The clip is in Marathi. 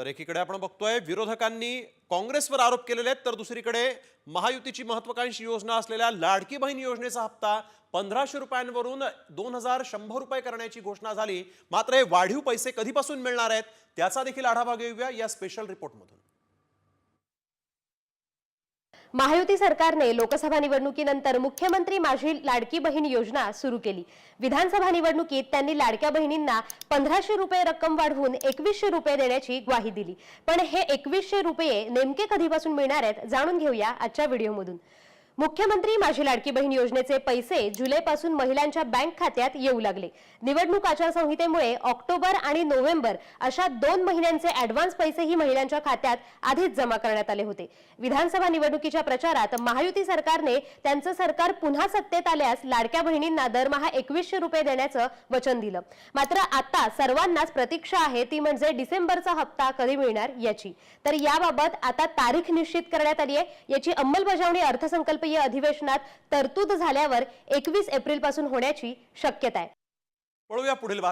तर एकीकडे आपण बघतोय विरोधकांनी काँग्रेसवर आरोप केलेले आहेत तर दुसरीकडे महायुतीची महत्वाकांक्षी योजना असलेल्या लाडकी बहीण योजनेचा हप्ता पंधराशे रुपयांवरून दोन हजार शंभर रुपये करण्याची घोषणा झाली. मात्र हे वाढीव पैसे कधीपासून मिळणार आहेत त्याचा देखील आढावा घेऊया या स्पेशल रिपोर्टमधून महायुती सरकारने लोकसभा निवडणुकीनंतर मुख्यमंत्री माझी लाडकी बहीण योजना सुरू केली. विधानसभा निवडणुकीत त्यांनी लाडक्या बहिणींना पंधराशे रुपये रक्कम वाढवून एकवीसशे रुपये देण्याची ग्वाही दिली. पण हे एकवीसशे रुपये नेमके कधीपासून मिळणार आहेत जाणून घेऊया आजच्या व्हिडिओमधून. मुख्यमंत्री माझी लाडकी बहीण योजनेचे पैसे जुलैपासून महिलांच्या बँक खात्यात येऊ लागले. निवडणूक आचारसंहितेमुळे ऑक्टोबर आणि नोव्हेंबर अशा दोन महिन्यांचे ऍडव्हान्स पैसेही महिलांच्या खात्यात आधीच जमा करण्यात आले होते. विधानसभा निवडणुकीच्या प्रचारात महायुती सरकारने त्यांचं सरकार पुन्हा सत्तेत आल्यास लाडक्या बहिणींना दरमहा एकवीसशे रुपये देण्याचं वचन दिलं. मात्र आता सर्वांनाच प्रतीक्षा आहे ती म्हणजे डिसेंबरचा हप्ता कधी मिळणार याची. तर याबाबत आता तारीख निश्चित करण्यात आली आहे. याची अंमलबजावणी अर्थसंकल्प अर्थसंकल्पीय अधिवेशनात तरतूद झाल्यावर एकवीस एप्रिलपासून होण्याची शक्यता आहे. पुढील